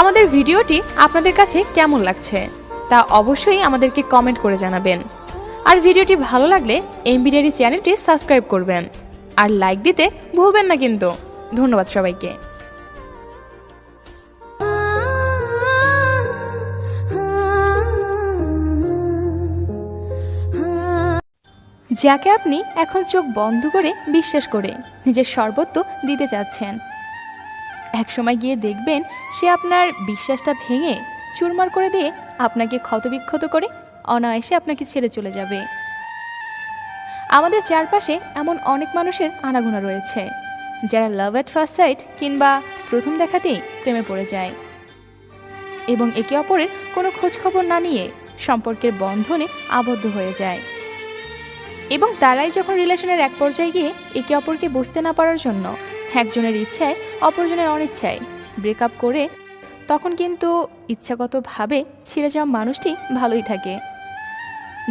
আমাদের ভিডিওটি আপনাদের কাছে কেমন লাগছে তা অবশ্যই আমাদেরকে কমেন্ট করে জানাবেন। আর ভিডিওটি ভালো লাগলে এমবিডিআরি চ্যানেলটি সাবস্ক্রাইব করবেন। আর লাইক দিতে ভুলবেন না কিন্তু। ধন্যবাদ সবাইকে। যাকে আপনি এখন চোখ বন্ধ করে বিশ্বাস করে নিজের সর্বত্র দিতে চাচ্ছেন একসময় গিয়ে দেখবেন সে আপনার বিশ্বাসটা ভেঙে চুরমার করে দিয়ে আপনাকে ক্ষতবিক্ষত করে অনায়াসে আপনাকে ছেড়ে চলে যাবে। আমাদের চারপাশে এমন অনেক মানুষের আনাগোনা রয়েছে, যারা লাভ অ্যাট ফার্স্ট সাইট কিংবা প্রথম দেখাতেই প্রেমে পড়ে যায়। এবং একে অপরের কোনো খোঁজখবর না নিয়ে সম্পর্কের বন্ধনে আবদ্ধ হয়ে যায়। এবং তারাই যখন রিলেশনের এক পর্যায়ে গিয়ে একে অপরকে বুঝতে না পারার জন্য একজনের ইচ্ছায়, অপরজনের অনিচ্ছায় ব্রেকআপ করে তখন কিন্তু ইচ্ছাগতভাবে ছিঁড়ে যাওয়া মানুষটি ভালোই থাকে।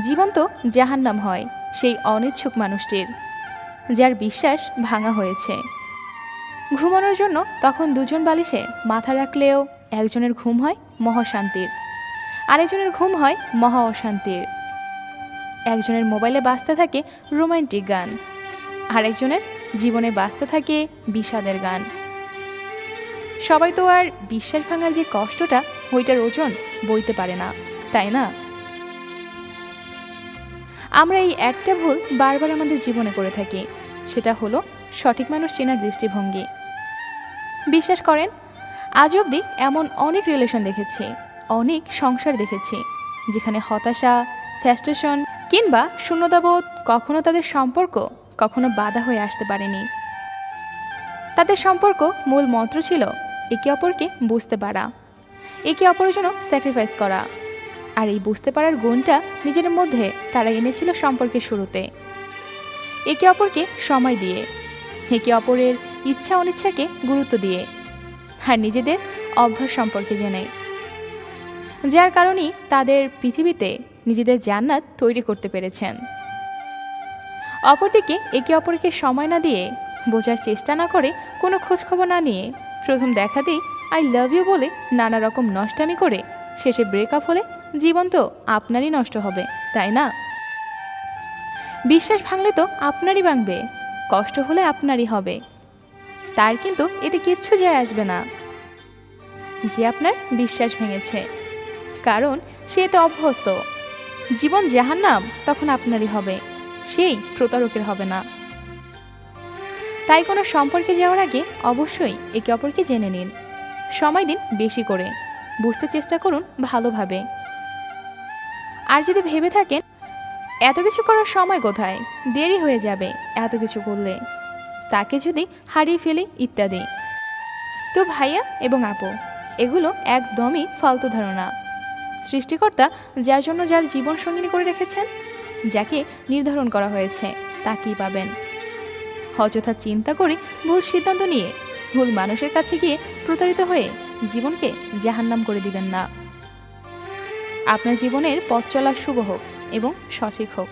জীবন তো জাহান্নাম হয় সেই অনিচ্ছুক মানুষটির, যার বিশ্বাস ভাঙা হয়েছে। ঘুমানোর জন্য তখন দুজন বালিশে মাথা রাখলেও একজনের ঘুম হয় মহাশান্তির, আরেকজনের ঘুম হয় মহা অশান্তির। একজনের মোবাইলে বাজতে থাকে রোমান্টিক গান, আরেকজনের জীবনে বাজতে থাকে বিষাদের গান। সবাই তো আর বিশ্বাস ভাঙার যে কষ্টটা, ওইটার ওজন বইতে পারে না, তাই না? আমরা এই একটা ভুল বারবার আমাদের জীবনে করে থাকি, সেটা হলো সঠিক মানুষ চেনার দৃষ্টিভঙ্গি। বিশ্বাস করেন, আজ অবধি এমন অনেক রিলেশন দেখেছি, অনেক সংসার দেখেছি, যেখানে হতাশা ফ্যাস্টেশন কিংবা শূন্যতাবোধ কখনো তাদের সম্পর্ক কখনো বাধা হয়ে আসতে পারেনি। তাদের সম্পর্ক মূল মন্ত্র ছিল একে অপরকে বুঝতে পারা। একে অপরের জন্য স্যাক্রিফাইস করা। আর এই বুঝতে পারার গুণটা নিজের মধ্যে তারা এনেছিল সম্পর্কের শুরুতে। একে অপরকে সময় দিয়ে, একে অপরের ইচ্ছা অনিচ্ছাকে গুরুত্ব দিয়ে আর নিজেদের অভ্যাস সম্পর্কে জেনে। যার কারণেই তাদের পৃথিবীতে নিজেদের জান্নাত তৈরি করতে পেরেছেন। অপরদিকে একে অপরকে সময় না দিয়ে বোঝার চেষ্টা না করে কোনো খোঁজখবর না নিয়ে প্রথম দেখাতেই আই লাভ ইউ বলে নানা রকম নষ্টামি করে শেষে ব্রেকআপ হলে জীবন তো আপনারই নষ্ট হবে, তাই না? বিশ্বাস ভাঙলে তো আপনারই ভাঙবে, কষ্ট হলে আপনারই হবে। তার কিন্তু এতে কিচ্ছু যায় আসবে না। যে আপনার বিশ্বাস ভেঙেছে, কারণ সে এতে অভ্যস্ত। জীবন জাহান্নাম, তখন আপনারই হবে। সেই প্রতারকের হবে না। তাই কোনো সম্পর্কে যাওয়ার আগে অবশ্যই একে অপরকে জেনে নিন। সময় দিন বেশি করে। বুঝতে চেষ্টা করুন ভালোভাবে। আর যদি ভেবে থাকেন, এত কিছু করার সময় কোথায়? দেরি হয়ে যাবে এত কিছু করলে। তাকে যদি হারিয়ে ফেলি ইত্যাদি। তো ভাইয়া এবং আপু, এগুলো একদমই ফালতু ধারণা। সৃষ্টিকর্তা যার জন্য যার জীবন সঙ্গিনী করে রেখেছেন যাকে নির্ধারণ করা হয়েছে, তাকেই পাবেন। অযথা চিন্তা করে ভুল সিদ্ধান্ত নিয়ে ভুল মানুষের কাছে গিয়ে প্রতারিত হয়ে জীবনকে জাহান্নাম করে দিবেন না। আপনার জীবনের পথ চলা শুভ হোক এবং সঠিক হোক।